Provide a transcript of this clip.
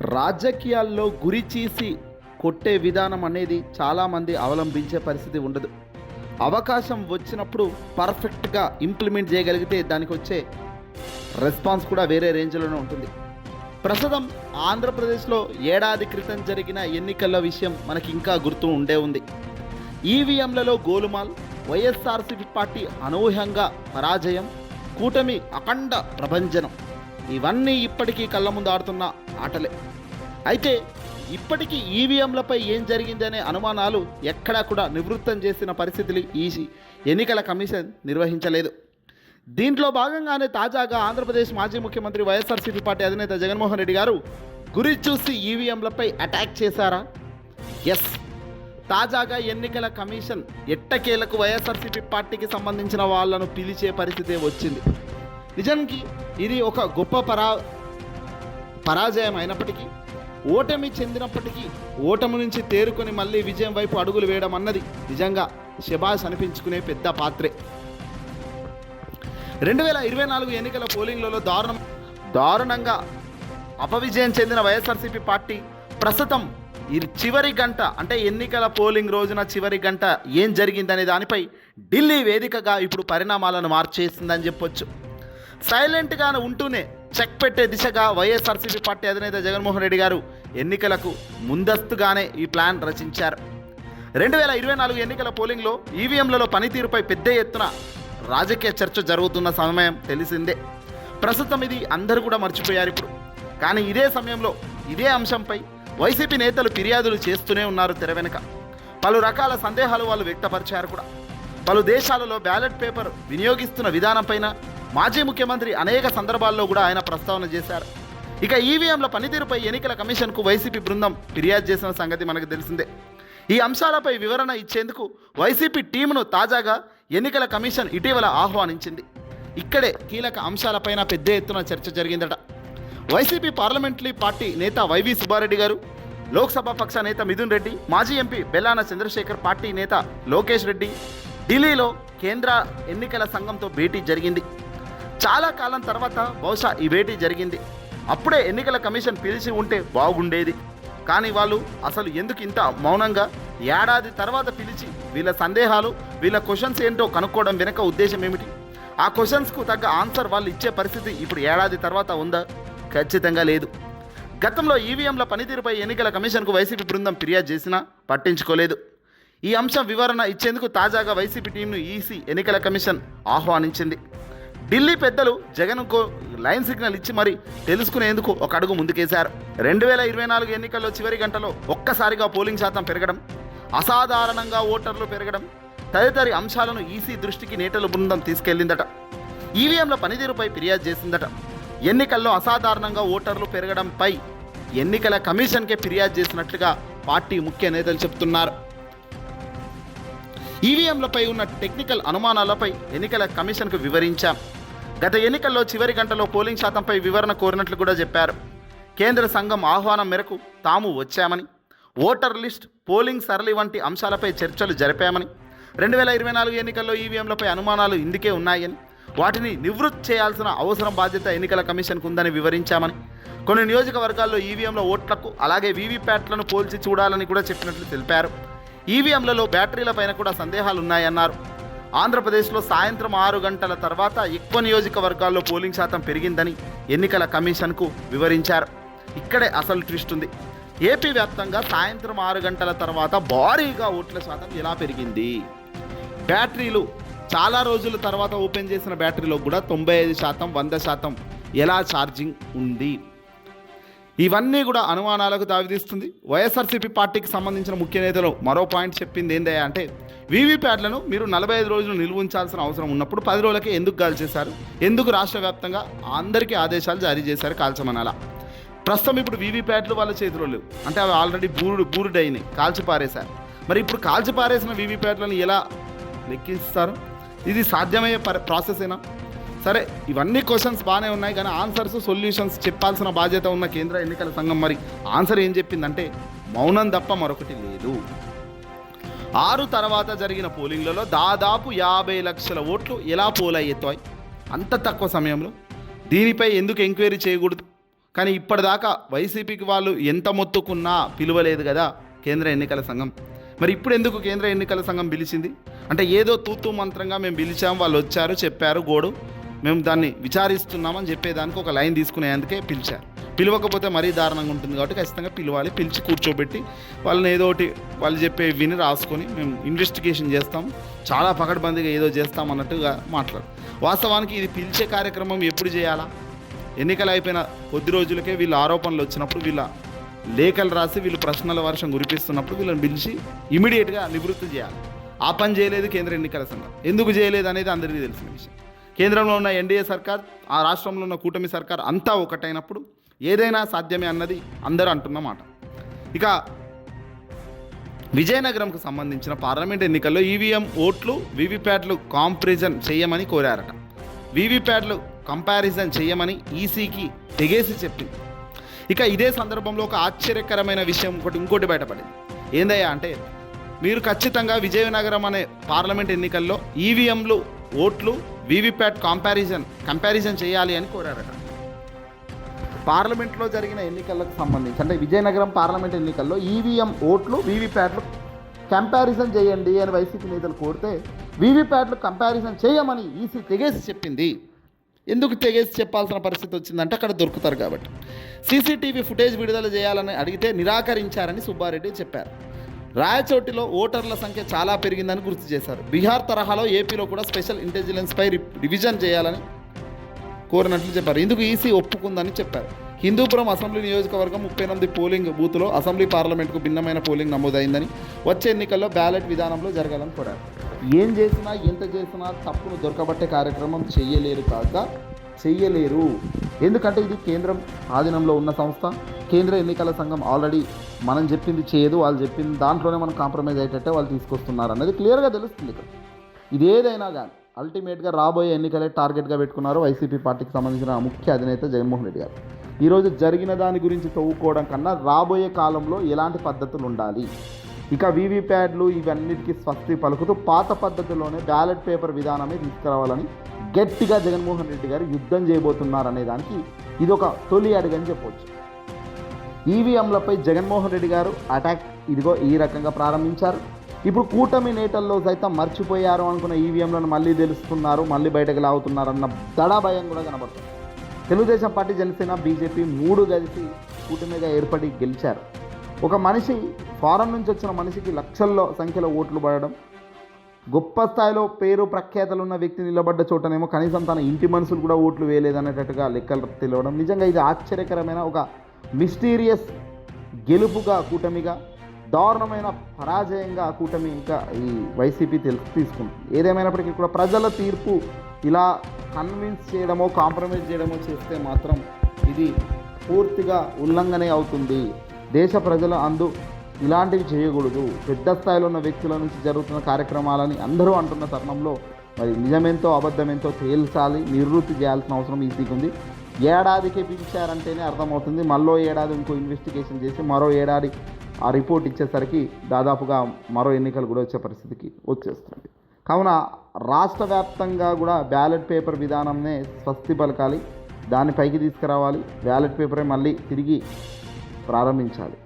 రాజకీయాల్లో గురి చీసి కొట్టే విధానం అనేది చాలామంది అవలంబించే పరిస్థితి ఉండదు. అవకాశం వచ్చినప్పుడు పర్ఫెక్ట్గా ఇంప్లిమెంట్ చేయగలిగితే దానికి వచ్చే రెస్పాన్స్ కూడా వేరే రేంజ్లోనే ఉంటుంది. ప్రస్తుతం ఆంధ్రప్రదేశ్లో ఏడాది క్రితం జరిగిన ఎన్నికల విషయం మనకి ఇంకా గుర్తు ఉండే ఉంది. ఈవీఎంలలో గోలుమాల్ వైఎస్ఆర్సీపీ పార్టీ అనూహ్యంగా పరాజయం కూటమి అఖండ ప్రభంజనం. ఇవన్నీ ఇప్పటికీ కళ్ళ ముందు ఆడుతున్న ఆటలే. అయితే ఇప్పటికీ ఈవీఎంలపై ఏం జరిగిందనే అనుమానాలు ఎక్కడా కూడా నివృత్తం చేసిన పరిస్థితులు ఈ ఎన్నికల కమిషన్ నిర్వహించలేదు. దీంట్లో భాగంగానే తాజాగా ఆంధ్రప్రదేశ్ మాజీ ముఖ్యమంత్రి వైఎస్ఆర్సీపీ పార్టీ అధినేత జగన్మోహన్ రెడ్డి గారు గురి చూసి ఈవీఎంలపై అటాక్ చేశారా? ఎస్. తాజాగా ఎన్నికల కమిషన్ ఎట్టకేలకు వైఎస్ఆర్సీపీ పార్టీకి సంబంధించిన వాళ్ళను పిలిచే పరిస్థితి వచ్చింది. నిజానికి ఇది ఒక గొప్ప పరా పరాజయం అయినప్పటికీ ఓటమి చెందినప్పటికీ ఓటమి నుంచి తేరుకొని మళ్ళీ విజయం వైపు అడుగులు వేయడం అన్నది నిజంగా శబాష్ అనిపించుకునే పెద్ద పాత్రే. రెండు వేల ఇరవై నాలుగు ఎన్నికల పోలింగ్లలో దారుణం దారుణంగా అపవిజయం చెందిన వైఎస్ఆర్సీపీ పార్టీ ప్రస్తుతం ఈ చివరి గంట అంటే ఎన్నికల పోలింగ్ రోజున చివరి గంట ఏం జరిగిందనే దానిపై ఢిల్లీ వేదికగా ఇప్పుడు పరిణామాలను మార్చేసిందని చెప్పొచ్చు. సైలెంట్గా ఉంటూనే చెక్ పెట్టే దిశగా వైఎస్ఆర్సీపీ పార్టీ అధినేత జగన్మోహన్ రెడ్డి గారు ఎన్నికలకు ముందస్తుగానే ఈ ప్లాన్ రచించారు. రెండు వేల ఇరవై నాలుగు ఎన్నికల పోలింగ్లో ఈవీఎంలలో పనితీరుపై పెద్ద ఎత్తున రాజకీయ చర్చ జరుగుతున్న సమయం తెలిసిందే. ప్రస్తుతం ఇది అందరూ కూడా మర్చిపోయారు ఇప్పుడు. కానీ ఇదే సమయంలో ఇదే అంశంపై వైసీపీ నేతలు ఫిర్యాదులు చేస్తూనే ఉన్నారు తెర వెనుక. పలు రకాల సందేహాలు వాళ్ళు వ్యక్తపరిచారు కూడా. పలు దేశాలలో బ్యాలెట్ పేపర్ వినియోగిస్తున్న విధానంపైన మాజీ ముఖ్యమంత్రి అనేక సందర్భాల్లో కూడా ఆయన ప్రస్తావన చేశారు. ఇక ఈవీఎంల పనితీరుపై ఎన్నికల కమిషన్కు వైసీపీ బృందం ఫిర్యాదు చేసిన సంగతి మనకు తెలిసిందే. ఈ అంశాలపై వివరణ ఇచ్చేందుకు వైసీపీ టీమును తాజాగా ఎన్నికల కమిషన్ ఇటీవల ఆహ్వానించింది. ఇక్కడే కీలక అంశాలపైన పెద్ద ఎత్తున చర్చ జరిగిందట. వైసీపీ పార్లమెంటరీ పార్టీ నేత వైవి సుబ్బారెడ్డి గారు లోక్సభ పక్ష నేత మిథున్ రెడ్డి మాజీ ఎంపీ బెల్లాన చంద్రశేఖర్ పార్టీ నేత లోకేష్ రెడ్డి ఢిల్లీలో కేంద్ర ఎన్నికల సంఘంతో భేటీ జరిగింది. చాలా కాలం తర్వాత బహుశా ఈ భేటీ జరిగింది. అప్పుడే ఎన్నికల కమిషన్ పిలిచి ఉంటే బాగుండేది. కానీ వాళ్ళు అసలు ఎందుకు ఇంత మౌనంగా ఏడాది తర్వాత పిలిచి వీళ్ళ సందేహాలు వీళ్ళ క్వశ్చన్స్ ఏంటో కనుక్కోవడం వెనక ఉద్దేశం ఏమిటి? ఆ క్వశ్చన్స్కు తగ్గ ఆన్సర్ వాళ్ళు ఇచ్చే పరిస్థితి ఇప్పుడు ఏడాది తర్వాత ఉందా? ఖచ్చితంగా లేదు. గతంలో ఈవీఎంల పనితీరుపై ఎన్నికల కమిషన్కు వైసీపీ బృందం ఫిర్యాదు చేసినా పట్టించుకోలేదు. ఈ అంశం వివరణ ఇచ్చేందుకు తాజాగా వైసీపీ టీంను ఈసీ ఎన్నికల కమిషన్ ఆహ్వానించింది. ఢిల్లీ పెద్దలు జగన్కు లైన్ సిగ్నల్ ఇచ్చి మరి తెలుసుకునేందుకు ఒక అడుగు ముందుకేశారు. రెండు వేల ఇరవై నాలుగు ఎన్నికల్లో చివరి గంటలో ఒక్కసారిగా పోలింగ్ శాతం పెరగడం అసాధారణంగా ఓటర్లు పెరగడం తదితరి అంశాలను ఈసీ దృష్టికి నేటల బృందం తీసుకెళ్ళిందట ఈవీఎంల పనితీరుపై ఫిర్యాదు చేసిందట. ఎన్నికల్లో అసాధారణంగా ఓటర్లు పెరగడంపై ఎన్నికల కమిషన్కే ఫిర్యాదు చేసినట్లుగా పార్టీ ముఖ్య నేతలు చెబుతున్నారు. ఈవీఎంలపై ఉన్న టెక్నికల్ అనుమానాలపై ఎన్నికల కమిషన్కు వివరించాం. గత ఎన్నికల్లో చివరి గంటలో పోలింగ్ శాతంపై వివరణ కోరినట్లు కూడా చెప్పారు. కేంద్ర సంఘం ఆహ్వానం మేరకు తాము వచ్చామని ఓటర్ లిస్ట్ పోలింగ్ సరళి వంటి అంశాలపై చర్చలు జరిపామని రెండు వేల ఇరవై నాలుగు ఎన్నికల్లో ఈవీఎంలపై అనుమానాలు ఇందుకే ఉన్నాయని వాటిని నివృత్తి చేయాల్సిన అవసరం బాధ్యత ఎన్నికల కమిషన్కు ఉందని వివరించామని కొన్ని నియోజకవర్గాల్లో ఈవీఎంల ఓట్లకు అలాగే వీవీప్యాట్లను పోల్చి చూడాలని కూడా చెప్పినట్లు తెలిపారు. ఈవీఎంలలో బ్యాటరీల పైన కూడా సందేహాలు ఉన్నాయన్నారు. ఆంధ్రప్రదేశ్లో సాయంత్రం ఆరు గంటల తర్వాత ఎక్కువ నియోజకవర్గాల్లో పోలింగ్ శాతం పెరిగిందని ఎన్నికల కమిషన్కు వివరించారు. ఇక్కడే అసలు ట్విస్ట్ ఉంది. ఏపీ వ్యాప్తంగా సాయంత్రం ఆరు గంటల తర్వాత భారీగా ఓట్ల శాతం ఎలా పెరిగింది? బ్యాటరీలు చాలా రోజుల తర్వాత ఓపెన్ చేసిన బ్యాటరీలో కూడా తొంభై ఐదు శాతం వంద శాతం ఎలా ఛార్జింగ్ ఉంది? ఇవన్నీ కూడా అనుమానాలకు తావితీస్తుంది వైఎస్ఆర్సీపీ పార్టీకి సంబంధించిన ముఖ్య నేతలు మరో పాయింట్ చెప్పింది ఏందయ్యా అంటే వీవీప్యాట్లను మీరు నలభై ఐదు రోజులు నిల్వుంచాల్సిన అవసరం ఉన్నప్పుడు పది రోజులకే ఎందుకు కాల్చేశారు ఎందుకు రాష్ట్ర వ్యాప్తంగా అందరికీ ఆదేశాలు జారీ చేశారు కాల్చమనాలా? ప్రస్తుతం ఇప్పుడు వీవీప్యాట్లు వాళ్ళ చేతిలో లేవు. అంటే అవి ఆల్రెడీ బూరుడు బూరుడు అయినాయి కాల్చి పారేశారు. మరి ఇప్పుడు కాల్చి పారేసిన వీవీప్యాట్లను ఎలా లెక్కిస్తారు? ఇది సాధ్యమయ్యే పర- ప్రాసెసేనా? సరే ఇవన్నీ క్వశ్చన్స్ బాగానే ఉన్నాయి కానీ ఆన్సర్స్ సొల్యూషన్స్ చెప్పాల్సిన బాధ్యత ఉన్న కేంద్ర ఎన్నికల సంఘం మరి ఆన్సర్ ఏం చెప్పిందంటే మౌనం తప్ప మరొకటి లేదు. ఆరు తర్వాత జరిగిన పోలింగ్లలో దాదాపు యాభై లక్షల ఓట్లు ఎలా పోలయ్యేతాయి అంత తక్కువ సమయంలో? దీనిపై ఎందుకు ఎంక్వైరీ చేయకూడదు? కానీ ఇప్పటిదాకా వైసీపీకి వాళ్ళు ఎంత మొత్తుకున్నా పిలువలేదు కదా కేంద్ర ఎన్నికల సంఘం. మరి ఇప్పుడు ఎందుకు కేంద్ర ఎన్నికల సంఘం పిలిచింది? అంటే ఏదో తూతూ మంత్రంగా మేము పిలిచాం వాళ్ళు వచ్చారు చెప్పారు గోడు. మేము దాన్ని విచారిస్తున్నామని చెప్పేదానికి ఒక లైన్ తీసుకునేందుకే పిలిచారు పిలవకపోతే మరీ దారుణంగా ఉంటుంది కాబట్టి ఖచ్చితంగా పిలవాలి. పిలిచి కూర్చోబెట్టి వాళ్ళని ఏదో ఒకటి వాళ్ళు చెప్పే విని రాసుకొని మేము ఇన్వెస్టిగేషన్ చేస్తాం. చాలా పకడ్బందీగా ఏదో చేస్తాం అన్నట్టుగా మాట్లాడు. వాస్తవానికి ఇది పిలిచే కార్యక్రమం ఎప్పుడు చేయాలా? ఎన్నికలు అయిపోయిన కొద్ది రోజులకే వీళ్ళ ఆరోపణలు వచ్చినప్పుడు వీళ్ళ లేఖలు రాసి వీళ్ళు ప్రశ్నల వర్షం కురిపిస్తున్నప్పుడు వీళ్ళని పిలిచి ఇమీడియట్గా నివృత్తి చేయాలి. ఆ పని చేయలేదు కేంద్ర ఎన్నికల సంఘం. ఎందుకు చేయలేదు అనేది అందరికీ తెలిసిన విషయం. కేంద్రంలో ఉన్న ఎన్డీఏ సర్కార్ ఆ రాష్ట్రంలో ఉన్న కూటమి సర్కార్ అంతా ఒకటైనప్పుడు ఏదైనా సాధ్యమే అన్నది అందరూ అంటున్నమాట ఇక విజయనగరంకు సంబంధించిన పార్లమెంట్ ఎన్నికల్లో ఈవీఎం ఓట్లు వీవీప్యాట్లు కాంప్రిజన్ చేయమని కోరారట. వీవీప్యాట్లు కంపారిజన్ చేయమని ఈసీకి తెగేసి చెప్పింది. ఇక ఇదే సందర్భంలో ఒక ఆశ్చర్యకరమైన విషయం ఒకటి ఇంకోటి బయటపడింది. ఏందయ్యా అంటే మీరు ఖచ్చితంగా విజయనగరం అనే పార్లమెంట్ ఎన్నికల్లో ఈవీఎంలు ఓట్లు వీవీప్యాట్ కంపారిజన్ కంపారిజన్ చేయాలి అని కోరారట. పార్లమెంట్లో జరిగిన ఎన్నికలకు సంబంధించి అంటే విజయనగరం పార్లమెంట్ ఎన్నికల్లో ఈవీఎం ఓట్లు వీవీప్యాట్లు కంపారిజన్ చేయండి అని వైసీపీ నేతలు కోరితే వీవీప్యాట్లు కంపారిజన్ చేయమని ఈసీ తెగేసి చెప్పింది. ఎందుకు తెగేసి చెప్పాల్సిన పరిస్థితి వచ్చిందంటే అక్కడ దొరుకుతారు కాబట్టి. సీసీటీవీ ఫుటేజ్ విడుదల చేయాలని అడిగితే నిరాకరించారని సుబ్బారెడ్డి చెప్పారు. రాయచోటిలో ఓటర్ల సంఖ్య చాలా పెరిగిందని గుర్తు చేశారు. బీహార్ తరహాలో ఏపీలో కూడా స్పెషల్ ఇంటెలిజెన్స్పై రివిజన్ చేయాలని కోరినట్లు చెప్పారు. ఇందుకు ఈసీ ఒప్పుకుందని చెప్పారు. హిందూపురం అసెంబ్లీ నియోజకవర్గం ముప్పై ఎనిమిది పోలింగ్ బూత్లో అసెంబ్లీ పార్లమెంట్కు భిన్నమైన పోలింగ్ నమోదైందని వచ్చే ఎన్నికల్లో బ్యాలెట్ విధానంలో జరగాలని కోరారు. ఏం చేసినా ఎంత చేసినా తప్పును దొరకబట్టే కార్యక్రమం చేయలేరు కాక చేయలేరు. ఎందుకంటే ఇది కేంద్రం ఆధీనంలో ఉన్న సంస్థ. కేంద్ర ఎన్నికల సంఘం ఆల్రెడీ మనం చెప్పింది చేయదు వాళ్ళు చెప్పింది దాంట్లోనే మనం కాంప్రమైజ్ అయ్యేటట్టే వాళ్ళు తీసుకొస్తున్నారు అన్నది క్లియర్గా తెలుస్తుంది ఇక్కడ. ఇది ఏదైనా కానీ అల్టిమేట్గా రాబోయే ఎన్నికలే టార్గెట్గా పెట్టుకున్నారు వైసీపీ పార్టీకి సంబంధించిన ముఖ్య అధినేత జగన్మోహన్ రెడ్డి గారు. ఈరోజు జరిగిన దాని గురించి తవ్వుకోవడం కన్నా రాబోయే కాలంలో ఎలాంటి పద్ధతులు ఉండాలి? ఇక వీవీప్యాడ్లు ఇవన్నిటికీ స్వస్తి పలుకుతూ పాత పద్ధతిలోనే బ్యాలెట్ పేపర్ విధానమే తీసుకురావాలని గట్టిగా జగన్మోహన్ రెడ్డి గారు యుద్ధం చేయబోతున్నారు దానికి ఇది ఒక తొలి అడుగని చెప్పవచ్చు ఈవీఎంలపై జగన్మోహన్ రెడ్డి గారు అటాక్ ఇదిగో ఈ రకంగా ప్రారంభించారు. ఇప్పుడు కూటమి నేతల్లో సైతం మర్చిపోయారు అనుకున్న ఈవీఎంలను మళ్ళీ తెలుస్తున్నారు మళ్ళీ బయటకు లాగుతున్నారన్న దడా భయం కూడా కనబడుతుంది. తెలుగుదేశం పార్టీ జనసేన బీజేపీ మూడు కలిసి కూటమిగా ఏర్పడి గెలిచారు. ఒక మనిషి ఫారెన్ నుంచి వచ్చిన మనిషికి లక్షల్లో సంఖ్యలో ఓట్లు పడడం గొప్ప స్థాయిలో పేరు ప్రఖ్యాతలు ఉన్న వ్యక్తి నిలబడ్డ చోటనేమో కనీసం తన ఇంటి మనుషులు కూడా ఓట్లు వేయలేదనేటట్టుగా లెక్కలు తెలియడం నిజంగా ఇది ఆశ్చర్యకరమైన ఒక మిస్టీరియస్ గెలుపుగా కూటమిగా దారుణమైన పరాజయంగా కూటమి ఇంకా ఈ వైసీపీ తెలుసు తీసుకుంటుంది ఏదేమైనప్పటికీ కూడా ప్రజల తీర్పు ఇలా కన్విన్స్ చేయడమో కాంప్రమైజ్ చేయడమో చేస్తే మాత్రం ఇది పూర్తిగా ఉల్లంఘనే అవుతుంది. దేశ ప్రజల అందు ఇలాంటివి చేయకూడదు. పెద్ద స్థాయిలో ఉన్న వ్యక్తుల నుంచి జరుగుతున్న కార్యక్రమాలని అందరూ అంటున్న తరుణంలో మరి నిజమేంతో అబద్ధమేంతో తేల్చాలి నివృత్తి చేయాల్సిన అవసరం ఈసీకి ఉంది. ఏడాదికి పిలిచారంటేనే అర్థమవుతుంది. మళ్ళీ ఏడాది ఇంకో ఇన్వెస్టిగేషన్ చేసి మరో ఏడాది ఆ రిపోర్ట్ ఇచ్చేసరికి దాదాపుగా మరో ఎన్నికలు కూడా వచ్చే పరిస్థితికి వచ్చేస్తుంది. కావున రాష్ట్ర వ్యాప్తంగా కూడా బ్యాలెట్ పేపర్ విధానంనే స్వస్తి పలకాలి. దాన్ని పైకి తీసుకురావాలి. బ్యాలెట్ పేపరే మళ్ళీ తిరిగి ప్రారంభించాలి.